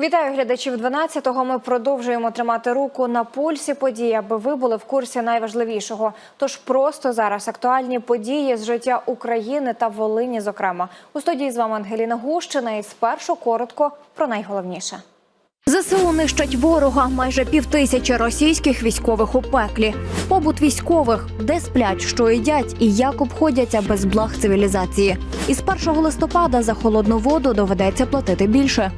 Вітаю глядачів 12-го. Ми продовжуємо тримати руку на пульсі подій, аби ви були в курсі найважливішого. Тож просто зараз актуальні події з життя України та Волині. Зокрема, у студії з вами Ангеліна Гущина. І спершу коротко про найголовніше. ЗСУ нищать ворога майже півтисячі російських військових у пеклі. Побут військових, де сплять, що їдять і як обходяться без благ цивілізації. Із 1 листопада за холодну воду доведеться платити більше.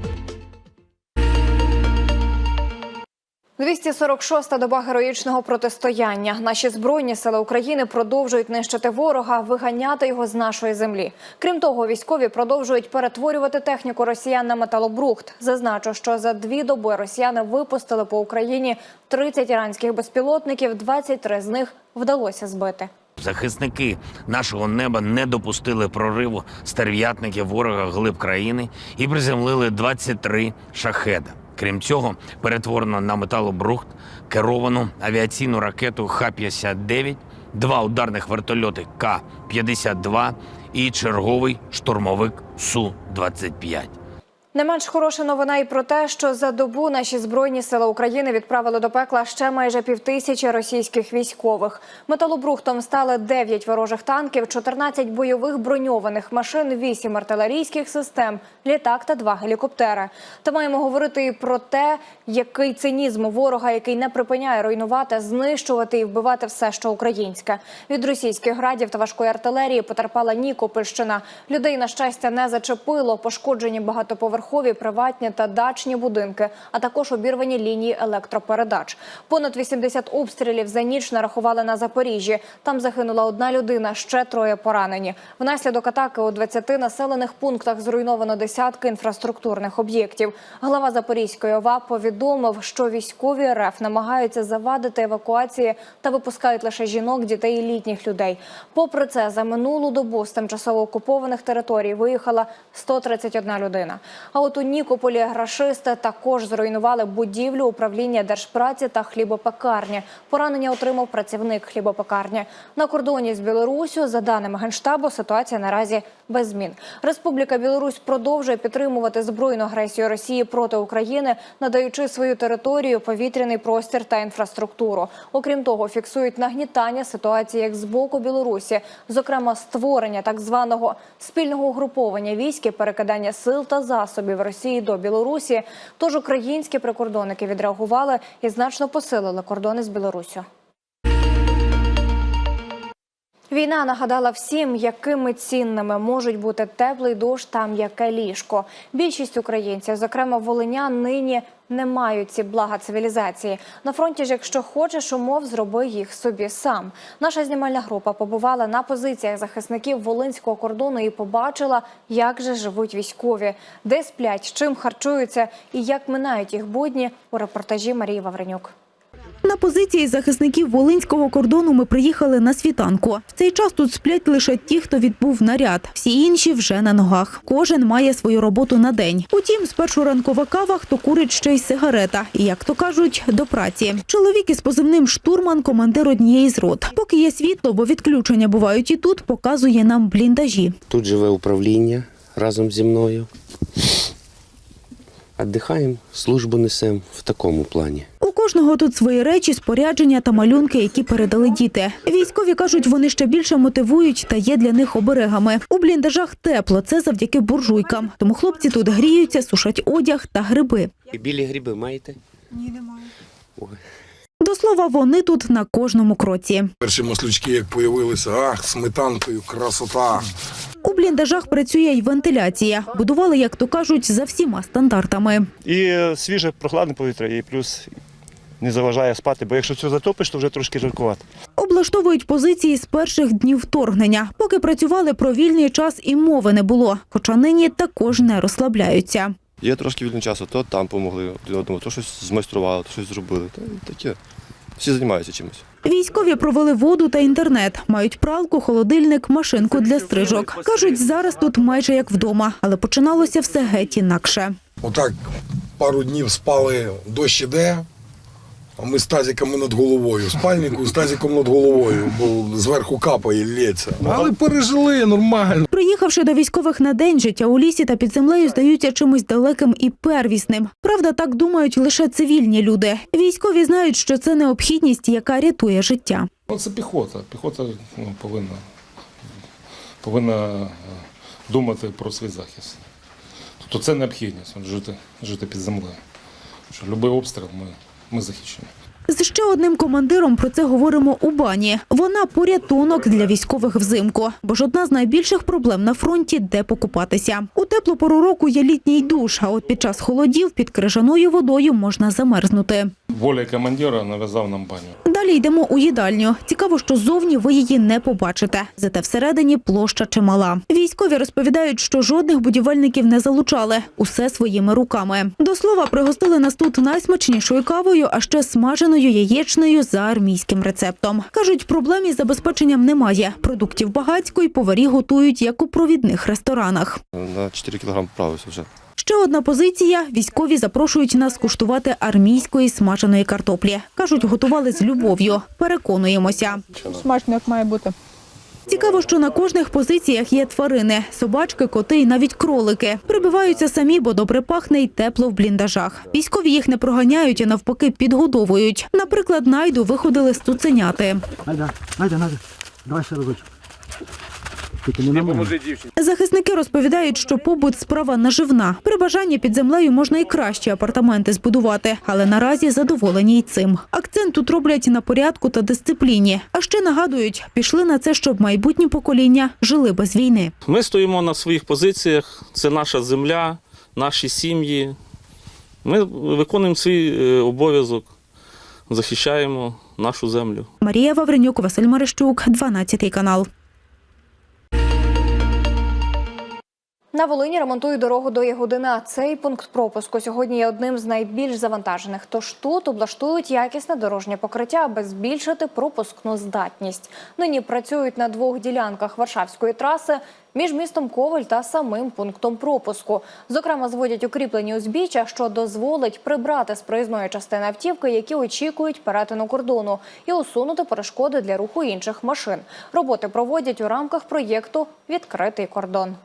246-та доба героїчного протистояння. Наші збройні сили України продовжують нищити ворога, виганяти його з нашої землі. Крім того, військові продовжують перетворювати техніку росіян на металобрухт. Зазначу, що за дві доби росіяни випустили по Україні 30 іранських безпілотників. 23 з них вдалося збити. Захисники нашого неба не допустили прориву стерв'ятників ворога глиб країни і приземлили 23 шахеда. Крім цього, перетворено на металобрухт керовану авіаційну ракету Х-59, два ударних вертольоти К-52 і черговий штурмовик Су-25. Не менш хороша новина і про те, що за добу наші збройні сили України відправили до пекла ще майже півтисячі російських військових. Металобрухтом стали 9 ворожих танків, 14 бойових броньованих машин, 8 артилерійських систем, літак та 2 гелікоптери. Та маємо говорити і про те, який цинізм ворога, який не припиняє руйнувати, знищувати і вбивати все, що українське. Від російських градів та важкої артилерії потерпала Нікопольщина. Людей на щастя не зачепило, пошкоджені багатоповерхові, приватні та дачні будинки, а також обірвані лінії електропередач. Понад 80 обстрілів за ніч нарахували на Запоріжжі. Там загинула одна людина, ще троє поранені. Внаслідок атаки у 20 населених пунктах зруйновано десятки інфраструктурних об'єктів. Глава Запорізької ОВА повідомив, що військові РФ намагаються завадити евакуації та випускають лише жінок, дітей і літніх людей. Попри це, за минулу добу з тимчасово окупованих територій виїхала 131 людина. А от у Нікополі рашисти також зруйнували будівлю управління держпраці та хлібопекарні. Поранення отримав працівник хлібопекарні. На кордоні з Білоруссю, за даними Генштабу, ситуація наразі без змін. Республіка Білорусь продовжує підтримувати збройну агресію Росії проти України, надаючи свою територію, повітряний простір та інфраструктуру. Окрім того, фіксують нагнітання ситуації як з боку Білорусі, зокрема створення так званого спільного угруповання військ і перекидання сил та засобів Росії до Білорусі. Тож українські прикордонники відреагували і значно посилили кордони з Білоруссю. Війна нагадала всім, якими цінними можуть бути теплий душ та м'яке ліжко. Більшість українців, зокрема волинян, нині не мають ці блага цивілізації. На фронті ж, якщо хочеш умов, зроби їх собі сам. Наша знімальна група побувала на позиціях захисників волинського кордону і побачила, як же живуть військові, де сплять, чим харчуються і як минають їх будні у репортажі Марії Вавренюк. На позиції захисників волинського кордону ми приїхали на світанку. В цей час тут сплять лише ті, хто відбув наряд. Всі інші вже на ногах. Кожен має свою роботу на день. Утім, спершу ранкова кава, хто курить ще й сигарета. І, як то кажуть, до праці. Чоловік із позивним штурман, командир однієї з рот. Поки є світло, бо відключення бувають і тут, показує нам бліндажі. Тут живе управління разом зі мною. Отдихаємо, службу несемо в такому плані. У кожного тут свої речі, спорядження та малюнки, які передали діти. Військові кажуть, вони ще більше мотивують та є для них оберегами. У бліндажах тепло, це завдяки буржуйкам. Тому хлопці тут гріються, сушать одяг та гриби. І білі гриби маєте? До слова, вони тут на кожному кроці. Перші маслючки, як появилися, ах, сметанкою, красота. У бліндажах працює й вентиляція. Будували, як то кажуть, за всіма стандартами. І свіже прохладне повітря, і плюс не заважає спати, бо якщо це затопиш, то вже трошки жаркувато. Облаштовують позиції з перших днів вторгнення. Поки працювали про вільний час і мови не було. Хоча нині також не розслабляються. Є трошки вільного часу, то там допомогли один одному, то щось змайстрували, то щось зробили. Та таке. Всі займаються чимось. Військові провели воду та інтернет. Мають пралку, холодильник, машинку для стрижок. Кажуть, зараз тут майже як вдома, але починалося все геть інакше. Отак пару днів спали, дощ іде, А ми з тазиками над головою. Спальнику з тазиком над головою, бо зверху капає, лється. Але пережили нормально. Приїхавши до військових на день, життя у лісі та під землею здаються чимось далеким і первісним. Правда, так думають лише цивільні люди. Військові знають, що це необхідність, яка рятує життя. Ну, це піхота. Піхота ну, повинна, повинна е, думати про свій захист. Тобто це необхідність жити, жити під землею. Що будь-який обстріл ми, ми захищені. З ще одним командиром про це говоримо у бані. Вона порятунок для військових взимку, бо ж одна з найбільших проблем на фронті де покупатися. У теплу пору року є літній душ, а от під час холодів під крижаною водою можна замерзнути. Воля командира нав'язав нам баню. Далі йдемо у їдальню. Цікаво, що зовні ви її не побачите. Зате всередині площа чимала. Військові розповідають, що жодних будівельників не залучали. Усе своїми руками. До слова, пригостили нас тут найсмачнішою кавою, а ще смаженою яєчнею за армійським рецептом. Кажуть, проблем із забезпеченням немає. Продуктів багатько і поварі готують як у провідних ресторанах. На 4 кг вправився вже. Ще одна позиція: військові запрошують нас куштувати армійської смаженої картоплі. кажуть, готували з любов'ю. Переконуємося. Смачно, як має бути. Цікаво, що на кожних позиціях є тварини: собачки, коти і навіть кролики. Прибиваються самі, бо добре пахне і тепло в бліндажах. Військові їх не проганяють, а навпаки підгодовують. Наприклад, найду виходили з цуценяти. Найда, найда, найда. Давай ще разочок. Тільки не на мене. Захисники розповідають, що побут справа наживна. При бажанні під землею можна і кращі апартаменти збудувати, але наразі задоволені й цим. Акцент тут роблять на порядку та дисципліні. А ще нагадують, пішли на це, щоб майбутні покоління жили без війни. Ми стоїмо на своїх позиціях, це наша земля, наші сім'ї. Ми виконуємо свій е, обов'язок, захищаємо нашу землю. Марія Вавренюк, Василь Мерещук, 12 канал. На Волині ремонтують дорогу до Ягодина. Цей пункт пропуску сьогодні є одним з найбільш завантажених. Тож тут облаштують якісне дорожнє покриття, аби збільшити пропускну здатність. Нині працюють на двох ділянках Варшавської траси між містом Ковель та самим пунктом пропуску. Зокрема, зводять укріплені узбіччя, що дозволить прибрати з проїзної частини автівки, які очікують перетину кордону, і усунути перешкоди для руху інших машин. Роботи проводять у рамках проєкту Відкритий кордон.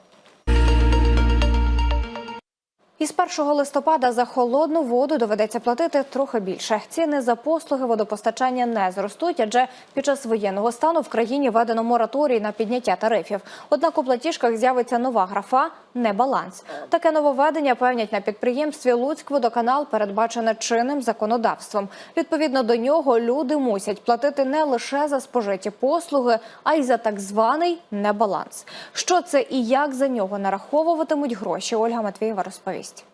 Із 1 листопада за холодну воду доведеться платити трохи більше. Ціни за послуги водопостачання не зростуть, адже під час воєнного стану в країні введено мораторій на підняття тарифів. Однак у платіжках з'явиться нова графа небаланс. Таке нововведення певнять на підприємстві Луцькводоканал передбачене чинним законодавством. Відповідно до нього люди мусять платити не лише за спожиті послуги, а й за так званий небаланс. Що це і як за нього нараховуватимуть гроші? Ольга Матвієва розповість.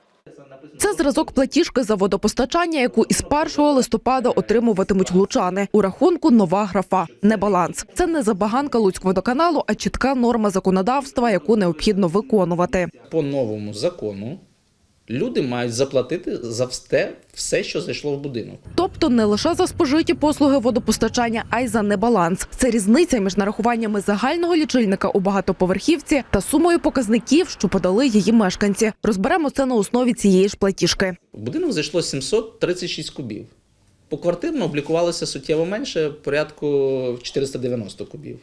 Це зразок платіжки за водопостачання, яку із 1 листопада отримуватимуть лучани. У рахунку нова графа небаланс. Це не забаганка Луцькводоканалу, а чітка норма законодавства, яку необхідно виконувати. по новому закону люди мають заплатити за все, все, що зайшло в будинок. Тобто не лише за спожиті послуги водопостачання, а й за небаланс. Це різниця між нарахуваннями загального лічильника у багатоповерхівці та сумою показників, що подали її мешканці. Розберемо це на основі цієї ж платіжки. В будинок зайшло 736 кубів. Поквартирно облікувалося суттєво менше, порядку 490 кубів.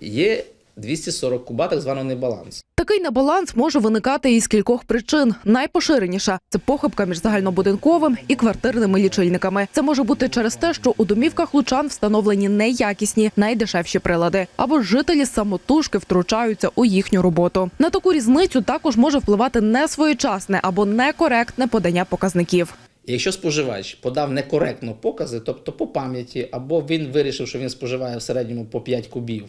Є 240 куба, так званого небаланс. Такий небаланс може виникати із кількох причин. Найпоширеніша це похибка між загальнобудинковим і квартирними лічильниками. Це може бути через те, що у домівках лучан встановлені неякісні, найдешевші прилади, або жителі самотужки втручаються у їхню роботу. На таку різницю також може впливати несвоєчасне або некоректне подання показників. Якщо споживач подав некоректно покази, тобто по пам'яті, або він вирішив, що він споживає в середньому по 5 кубів,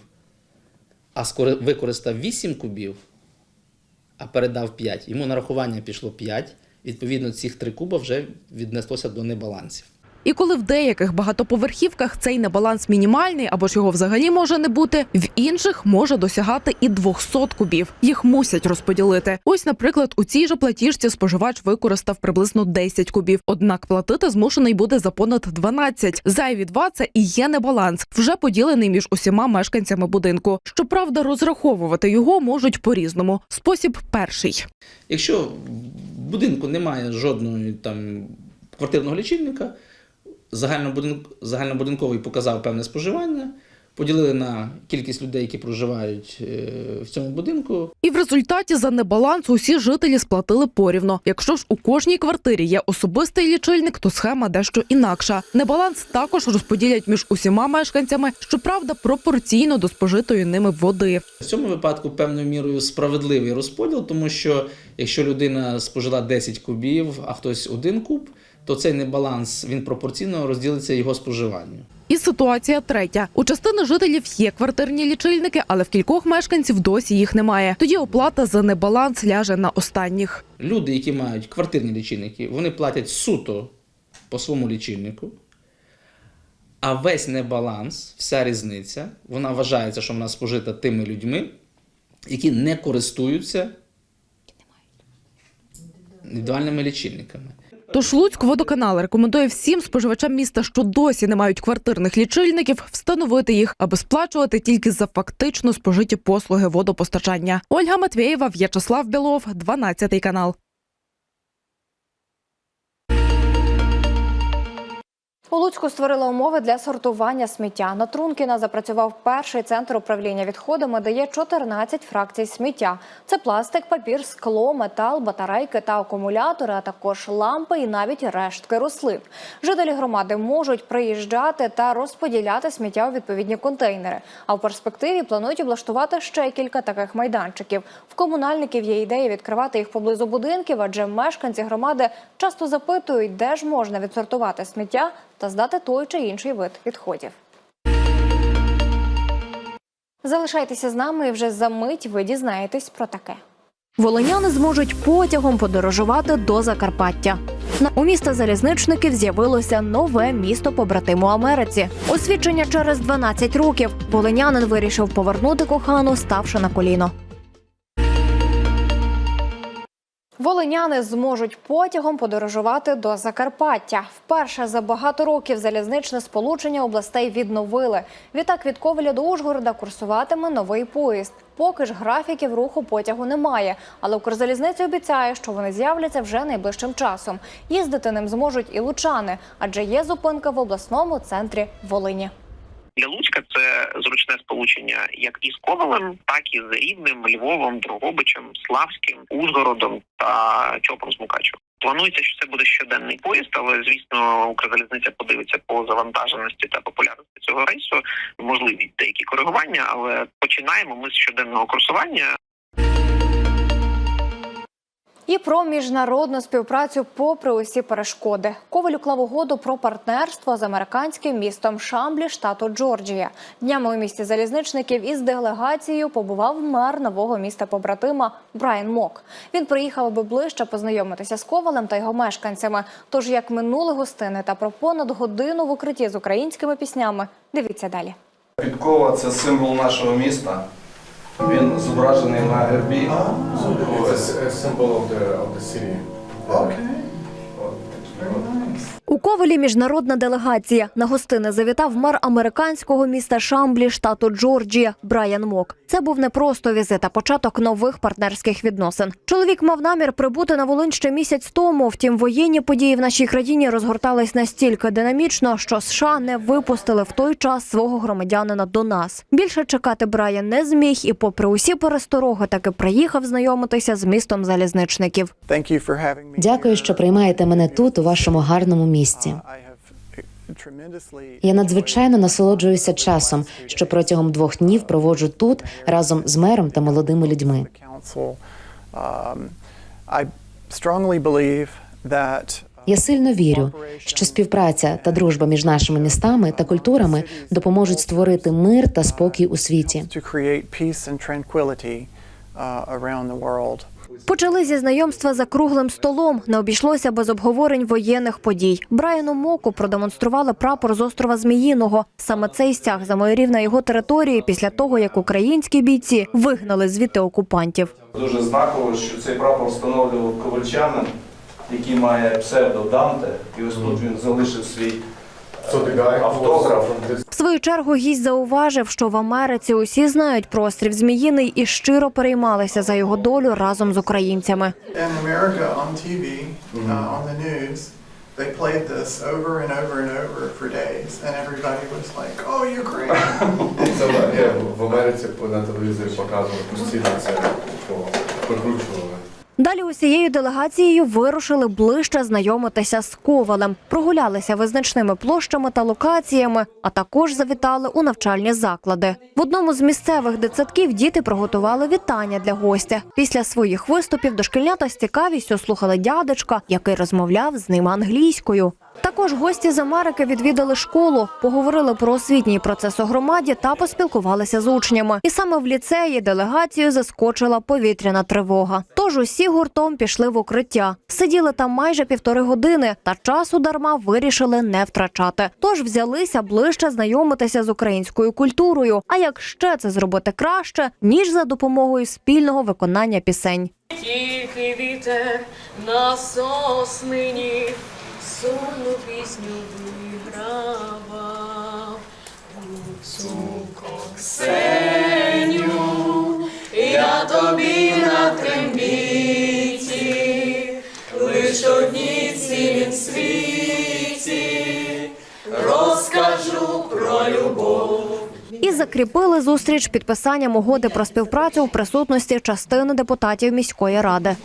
а використав 8 кубів, а передав 5, йому нарахування пішло 5, відповідно, цих 3 куба вже віднеслося до небалансів. І коли в деяких багатоповерхівках цей небаланс мінімальний або ж його взагалі може не бути, в інших може досягати і 200 кубів. Їх мусять розподілити. Ось, наприклад, у цій же платіжці споживач використав приблизно 10 кубів. Однак платити змушений буде за понад 12. Зайві два – це і є небаланс, вже поділений між усіма мешканцями будинку. Щоправда, розраховувати його можуть по-різному. Спосіб перший. Якщо в будинку немає жодного там квартирного лічильника, загальнобудинковий показав певне споживання, поділили на кількість людей, які проживають е, в цьому будинку. І в результаті за небаланс усі жителі сплатили порівно. Якщо ж у кожній квартирі є особистий лічильник, то схема дещо інакша. Небаланс також розподілять між усіма мешканцями, щоправда, пропорційно до спожитої ними води. В цьому випадку певною мірою справедливий розподіл, тому що якщо людина спожила 10 кубів, а хтось один куб, то цей небаланс він пропорційно розділиться його споживанню. І ситуація третя. У частини жителів є квартирні лічильники, але в кількох мешканців досі їх немає. Тоді оплата за небаланс ляже на останніх. Люди, які мають квартирні лічильники, вони платять суто по своєму лічильнику. А весь небаланс, вся різниця, вона вважається, що вона спожита тими людьми, які не користуються індивідуальними лічильниками. Тож Луцькводоканал рекомендує всім споживачам міста, що досі не мають квартирних лічильників, встановити їх, аби сплачувати тільки за фактично спожиті послуги водопостачання. Ольга Матвєєва, В'ячеслав Білов, 12 канал. У Луцьку створили умови для сортування сміття. На Трункіна запрацював перший центр управління відходами, де є 14 фракцій сміття. Це пластик, папір, скло, метал, батарейки та акумулятори, а також лампи і навіть рештки рослин. Жителі громади можуть приїжджати та розподіляти сміття у відповідні контейнери. А в перспективі планують облаштувати ще кілька таких майданчиків. В комунальників є ідея відкривати їх поблизу будинків, адже мешканці громади часто запитують, де ж можна відсортувати сміття та здати той чи інший вид відходів. Залишайтеся з нами і вже за мить ви дізнаєтесь про таке. Волиняни зможуть потягом подорожувати до Закарпаття. У міста залізничників з'явилося нове місто побратиму Америці. Освідчення через 12 років. Волинянин вирішив повернути кохану, ставши на коліно. Волиняни зможуть потягом подорожувати до Закарпаття. Вперше за багато років залізничне сполучення областей відновили. Відтак від Ковеля до Ужгорода курсуватиме новий поїзд. Поки ж графіків руху потягу немає, але Укрзалізниця обіцяє, що вони з'являться вже найближчим часом. Їздити ним зможуть і лучани, адже є зупинка в обласному центрі Волині. Для Луцька це зручне сполучення як із Ковалем, так і з Рівним, Львовом, Дрогобичем, Славським, Ужгородом та Чопом з Мукачево. Планується, що це буде щоденний поїзд, але звісно, Укрзалізниця подивиться по завантаженості та популярності цього рейсу. Можливі деякі коригування, але починаємо ми з щоденного курсування. І про міжнародну співпрацю попри усі перешкоди. Коваль уклав угоду про партнерство з американським містом Шамблі, штату Джорджія. Днями у місті залізничників із делегацією побував мер нового міста побратима Брайан Мок. Він приїхав, аби ближче познайомитися з Ковалем та його мешканцями. Тож як минули гостини та про понад годину в укритті з українськими піснями. Дивіться далі. Підкова це символ нашого міста. Він зображений на гербі. У Ковелі міжнародна делегація. На гостини завітав мер американського міста Шамблі, штату Джорджія, Брайан Мок. Це був не просто візит, а початок нових партнерських відносин. Чоловік мав намір прибути на Волинь ще місяць тому. Втім, воєнні події в нашій країні розгортались настільки динамічно, що США не випустили в той час свого громадянина до нас. Більше чекати Брайан не зміг, і, попри усі перестороги, таки приїхав знайомитися з містом залізничників. Дякую, що приймаєте мене тут, у вашому гарному місці. Я надзвичайно насолоджуюся часом, що протягом двох днів проводжу тут разом з мером та молодими людьми. Я сильно вірю, що співпраця та дружба між нашими містами та культурами допоможуть створити мир та спокій у світі. Почали зі знайомства за круглим столом. Не обійшлося без обговорень воєнних подій. Брайану Моку продемонстрували прапор з острова Зміїного. Саме цей стяг замайорів на його території після того, як українські бійці вигнали звідти окупантів. Дуже знаково, що цей прапор встановлював ковальчанин, який має псевдо Данте, і ось тут він залишив свій автограф. Свою чергу гість зауважив, що в Америці усі знають про острів Зміїний і щиро переймалися за його долю разом з українцями. They played this over and over and over for days, and everybody was like, "Oh, Ukraine!" В Америці на телевізорі показували постійно це прокручували. Далі усією делегацією вирушили ближче знайомитися з Ковалем, прогулялися визначними площами та локаціями, а також завітали у навчальні заклади. В одному з місцевих дитсадків діти приготували вітання для гостя. Після своїх виступів дошкільнята з цікавістю слухали дядечка, який розмовляв з ними англійською. Також гості з Америки відвідали школу, поговорили про освітній процес у громаді та поспілкувалися з учнями. І саме в ліцеї делегацію заскочила повітряна тривога. Тож усі гуртом пішли в укриття. Сиділи там майже півтори години, та часу дарма вирішили не втрачати. Тож взялися ближче знайомитися з українською культурою. А як ще це зробити краще, ніж за допомогою спільного виконання пісень. Тихий вітер на соснині сумну пісню вигравав. Ксеню, я тобі на трембіті, лиш одній цілім світі розкажу про любов. І закріпили зустріч підписанням угоди про співпрацю у присутності частини депутатів міської ради.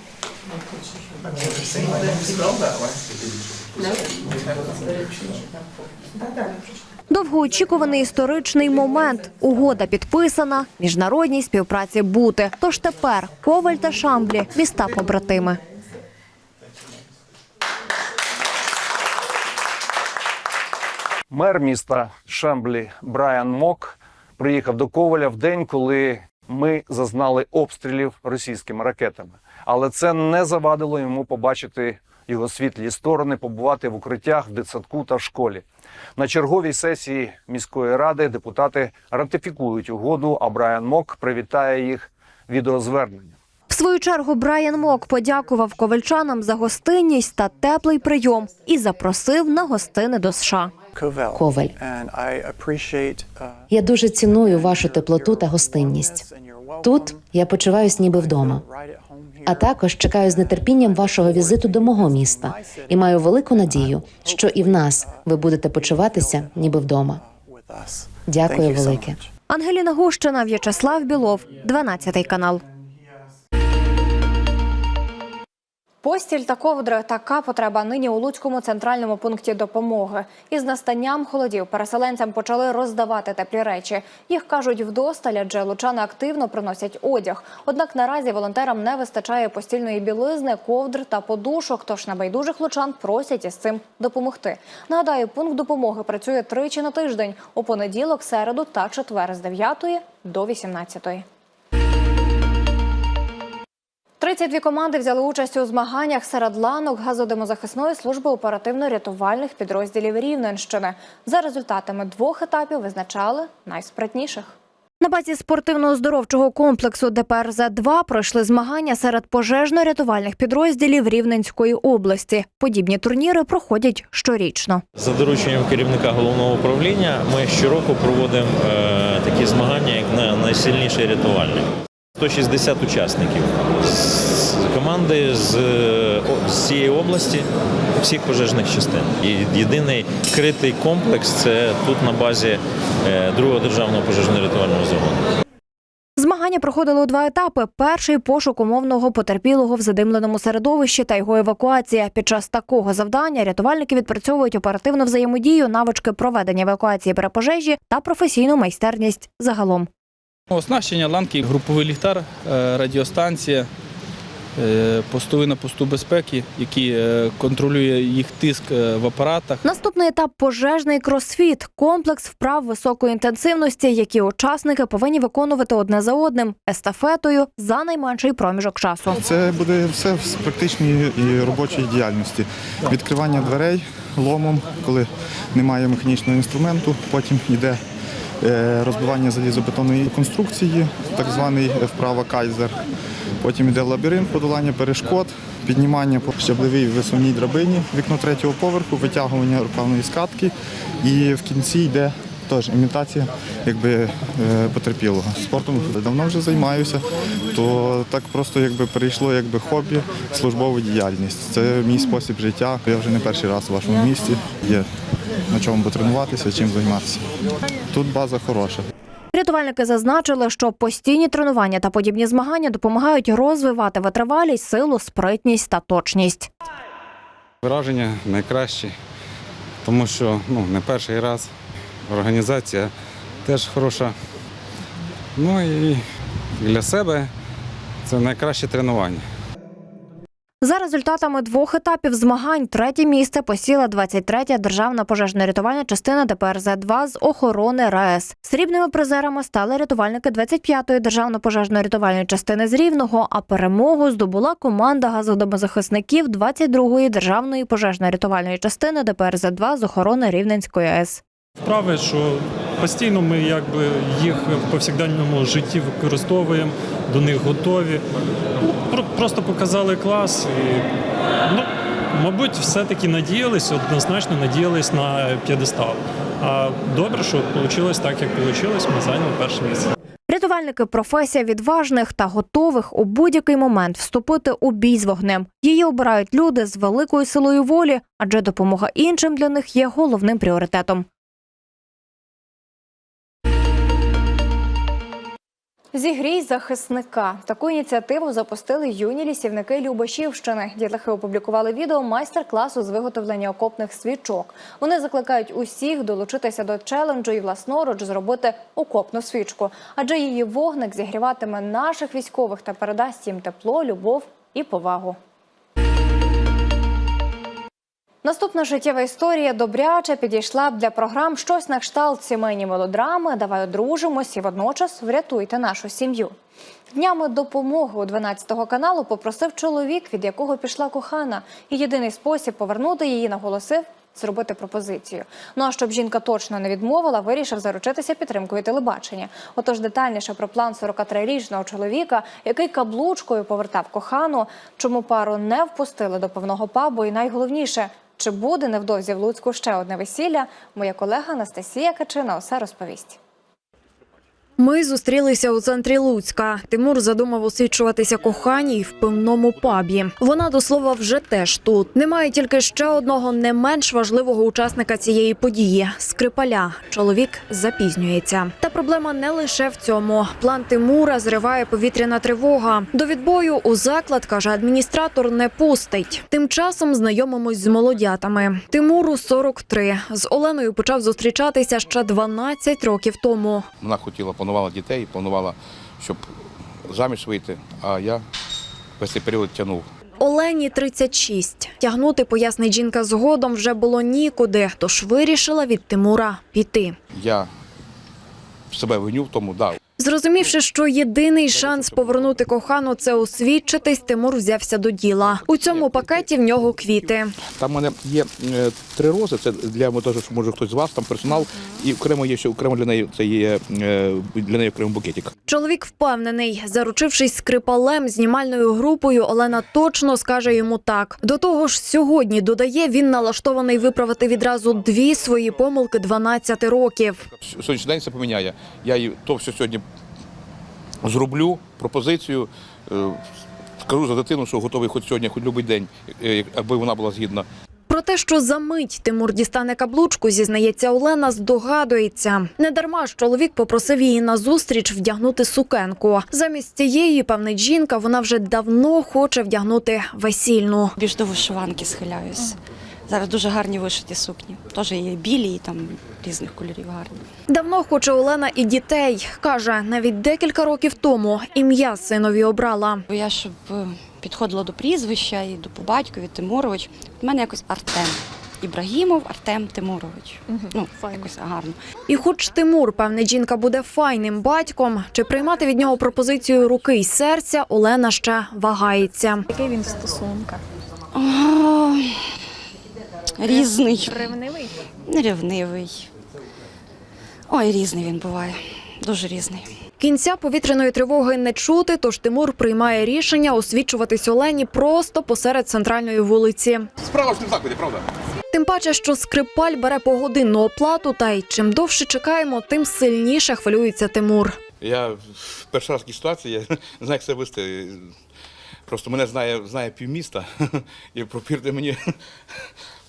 Довгоочікуваний історичний момент. Угода підписана, міжнародній співпраці бути. Тож тепер Коваль та Шамблі міста побратими. Мер міста Шемблі Брайан Мок приїхав до Коваля в день, коли ми зазнали обстрілів російськими ракетами. Але це не завадило йому побачити його світлі сторони, побувати в укриттях, в дитсадку та в школі. На черговій сесії міської ради депутати ратифікують угоду, а Брайан Мок привітає їх відеозверненням. В свою чергу Брайан Мок подякував ковальчанам за гостинність та теплий прийом і запросив на гостини до США. Коваль. Я дуже ціную вашу теплоту та гостинність. Тут я почуваюсь ніби вдома. А також чекаю з нетерпінням вашого візиту до мого міста і маю велику надію, що і в нас ви будете почуватися ніби вдома. Дякую велике. Ангеліна Гущина, В'ячеслав Білов, 12 канал. Постіль та ковдри – така потреба нині у Луцькому центральному пункті допомоги. Із настанням холодів переселенцям почали роздавати теплі речі. Їх кажуть вдосталь, адже лучани активно приносять одяг. Однак наразі волонтерам не вистачає постільної білизни, ковдр та подушок. Тож небайдужих лучан просять із цим допомогти. Нагадаю, пункт допомоги працює тричі на тиждень у понеділок, середу та четвер з 9 до 18. 32 команди взяли участь у змаганнях серед ланок газодимозахисної служби оперативно-рятувальних підрозділів Рівненщини. За результатами двох етапів визначали найспритніших. На базі спортивно-оздоровчого комплексу ДПРЗ-2 пройшли змагання серед пожежно-рятувальних підрозділів Рівненської області. Подібні турніри проходять щорічно. За дорученням керівника головного управління ми щороку проводимо е, такі змагання, як на найсильніший рятувальник. 160 учасників з команди з, е, з цієї області, всіх пожежних частин. І єдиний критий комплекс це тут на базі е, другого державного пожежно-рятувального загону. Змагання проходили у два етапи: перший пошук умовного потерпілого в задимленому середовищі та його евакуація. Під час такого завдання рятувальники відпрацьовують оперативну взаємодію, навички проведення евакуації при пожежі та професійну майстерність загалом. Оснащення ланки, груповий ліхтар, е, радіостанція, е, постовий на посту безпеки, який е, контролює їх тиск в апаратах. Наступний етап пожежний кросфіт комплекс вправ високої інтенсивності, які учасники повинні виконувати одне за одним естафетою за найменший проміжок часу. Це буде все в практичній і робочій діяльності. Відкривання дверей ломом, коли немає механічного інструменту. Потім йде розбивання залізобетонної конструкції, так званий вправа кайзер. Потім йде лабіринт, подолання перешкод, піднімання по щаблевій висувній драбині, вікно третього поверху, витягування рукавної скатки. І в кінці йде теж імітація якби, е, потерпілого. Спортом давно вже займаюся, то так просто якби перейшло якби хобі, службова діяльність. Це мій спосіб життя. Я вже не перший раз у вашому місті. Є на чому потренуватися, чим займатися. Тут база хороша. Рятувальники зазначили, що постійні тренування та подібні змагання допомагають розвивати витривалість, силу, спритність та точність. Враження найкращі, тому що ну, не перший раз організація теж хороша. Ну і для себе це найкраще тренування. За результатами двох етапів змагань третє місце посіла 23-я державна пожежно-рятувальна частина ДПРЗ-2 з охорони РаЕС. Срібними призерами стали рятувальники 25-ї державно-пожежно-рятувальної частини з Рівного, а перемогу здобула команда газодомозахисників 22-ї державної пожежно-рятувальної частини ДПРЗ-2 з охорони Рівненської АЕС. Вправи, що постійно ми якби їх в повсякденному житті використовуємо, до них готові. Про- Просто показали клас і, ну, мабуть, все-таки надіялись, однозначно надіялись на п'єдестал. А добре, що вийшло так, як вийшло, ми зайняли перше місце. Рятувальники професія відважних та готових у будь-який момент вступити у бій з вогнем. Її обирають люди з великою силою волі, адже допомога іншим для них є головним пріоритетом. Зігрій захисника. Таку ініціативу запустили юні лісівники Любашівщини. Дітлахи опублікували відео майстер-класу з виготовлення окопних свічок. Вони закликають усіх долучитися до челенджу і власноруч зробити окопну свічку, адже її вогник зігріватиме наших військових та передасть їм тепло, любов і повагу. Наступна життєва історія добряче підійшла б для програм щось на кшталт сімейні мелодрами. Давай одружимось і водночас врятуйте нашу сім'ю. Днями допомоги у 12 каналу попросив чоловік, від якого пішла кохана, і єдиний спосіб повернути її наголосив зробити пропозицію. Ну а щоб жінка точно не відмовила, вирішив заручитися підтримкою телебачення. Отож, детальніше про план 43-річного чоловіка, який каблучкою повертав кохану, чому пару не впустили до повного пабу, і найголовніше. Чи буде невдовзі в Луцьку ще одне весілля? Моя колега Анастасія Качина усе розповість. Ми зустрілися у центрі Луцька. Тимур задумав освічуватися коханій в пивному пабі. Вона до слова вже теж тут. Немає тільки ще одного не менш важливого учасника цієї події скрипаля. Чоловік запізнюється. Та проблема не лише в цьому. План Тимура зриває повітряна тривога. До відбою у заклад каже адміністратор не пустить. Тим часом знайомимось з молодятами. Тимуру 43. З Оленою почав зустрічатися ще 12 років тому. Вона хотіла, планувала дітей, планувала, щоб заміж вийти, а я весь цей період тягнув. Олені 36. Тягнути, пояснить жінка згодом, вже було нікуди, тож вирішила від Тимура піти. Я себе виню в тому, да, Зрозумівши, що єдиний шанс повернути кохану це освідчитись, Тимур взявся до діла. У цьому пакеті в нього квіти. Там в мене є е, три рози. Це для теж, що може хтось з вас, там персонал, і окремо є ще окремо для неї. Це є е, для неї окремо букетик. Чоловік впевнений, заручившись скрипалем знімальною групою, Олена точно скаже йому так. До того ж, сьогодні додає, він налаштований виправити відразу дві свої помилки 12 років. Сьогоднішній день це поміняє. Я їй то все сьогодні зроблю пропозицію. е, Скажу за дитину, що готовий хоч сьогодні, хоч будь-який день, е, аби вона була згідна. Про те, що за мить Тимур дістане каблучку, зізнається Олена, здогадується. Недарма ж чоловік попросив її на зустріч вдягнути сукенку. Замість цієї, певнить жінка, вона вже давно хоче вдягнути весільну. Більш до вишиванки схиляюсь. Зараз дуже гарні вишиті сукні. Теж є білі і там різних кольорів гарні. Давно хоче Олена і дітей. Каже, навіть декілька років тому ім'я синові обрала. Бо я щоб е, підходила до прізвища і до по батькові Тимурович. У мене якось Артем. Ібрагімов Артем Тимурович. Ну, якось гарно. І хоч Тимур, певне, жінка буде файним батьком, чи приймати від нього пропозицію руки й серця, Олена ще вагається. Який він в стосунках? О, різний. Ревнивий? Ревнивий. Ой, різний він буває. Дуже різний. Кінця повітряної тривоги не чути, тож Тимур приймає рішення освічуватись Олені просто посеред центральної вулиці. Справа ж не в закладі, правда? Тим паче, що Скрипаль бере погодинну оплату, та й чим довше чекаємо, тим сильніше хвилюється Тимур. Я в перший раз в такій ситуації, я не знаю, як себе вести. Просто мене знає, знає півміста. І повірте мені,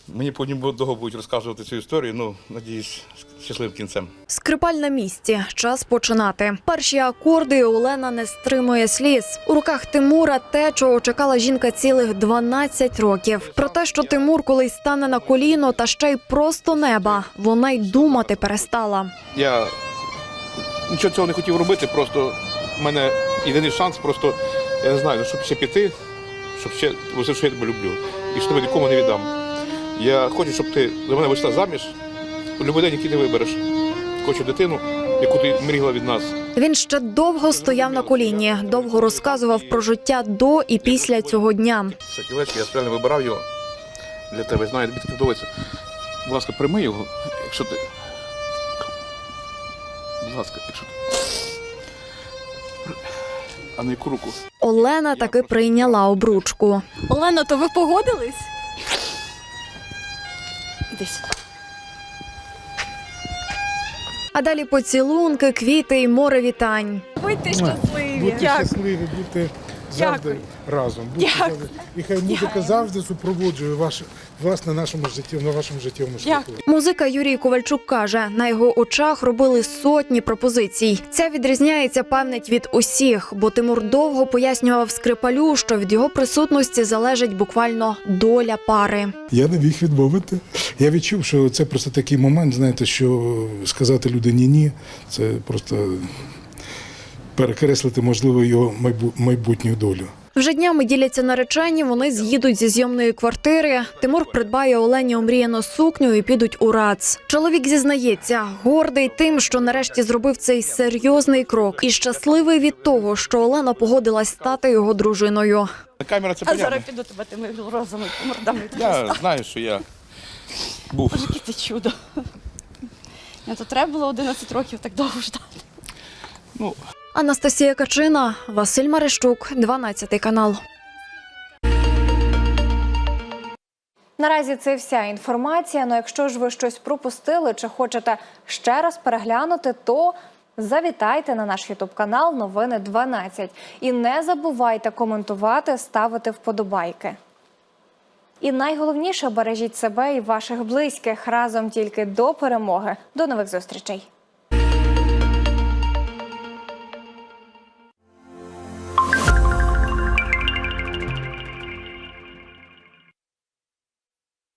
мені потім довго будуть розказувати цю історію. Ну, надіюсь, з щасливим кінцем. Скрипаль на місці. Час починати. Перші акорди Олена не стримує сліз. У руках Тимура те, чого чекала жінка цілих 12 років. Про те, що Тимур колись стане на коліно та ще й просто неба, вона й думати перестала. Я нічого цього не хотів робити, просто в мене єдиний шанс, просто я не знаю, щоб ще піти, щоб ще все, що я тебе люблю, і що тебе нікому не віддам. Я хочу, щоб ти за мене вийшла заміж у будь-який день, який ти вибереш. Хочу дитину, яку ти мріяла від нас. Він ще довго стояв на коліні, довго розказував про життя до і після цього дня. Це кілечко, я спеціально вибирав його для тебе. Знаю, тобі таке подобається. Будь ласка, прийми його, якщо ти. Будь ласка, якщо ти. А на яку руку? Олена таки прийняла обручку. Олено, то ви погодились? Іди сюди. А далі поцілунки, квіти і море вітань. Будьте щасливі. Будьте щасливі, будьте завжди разом. Дякую. І хай музика завжди супроводжує ваш, вас на нашому житті, на вашому життєвому шляху. Музика Юрій Ковальчук каже, на його очах робили сотні пропозицій. Ця відрізняється пам'ять від усіх, бо Тимур довго пояснював скрипалю, що від його присутності залежить буквально доля пари. Я не міг відмовити. Я відчув, що це просто такий момент, знаєте, що сказати людині ні, це просто перекреслити, можливо, його майбу- майбутню долю. Вже днями діляться наречені. Вони з'їдуть зі зйомної квартири. Тимур придбає Олені омріяну сукню і підуть у РАЦ. Чоловік зізнається, гордий тим, що нарешті зробив цей серйозний крок, і щасливий від того, що Олена погодилась стати його дружиною. Камера це А зараз піду тебе тими розами мордами. Я знаю, що я був. Боже, яке ти чудо. Ні, то треба було 11 років так довго ждати. Анастасія Качина, Василь Марещук, 12 канал. Наразі це вся інформація. Ну, якщо ж ви щось пропустили чи хочете ще раз переглянути, то завітайте на наш ютуб канал Новини 12. І не забувайте коментувати, ставити вподобайки. І найголовніше бережіть себе і ваших близьких разом тільки до перемоги. До нових зустрічей.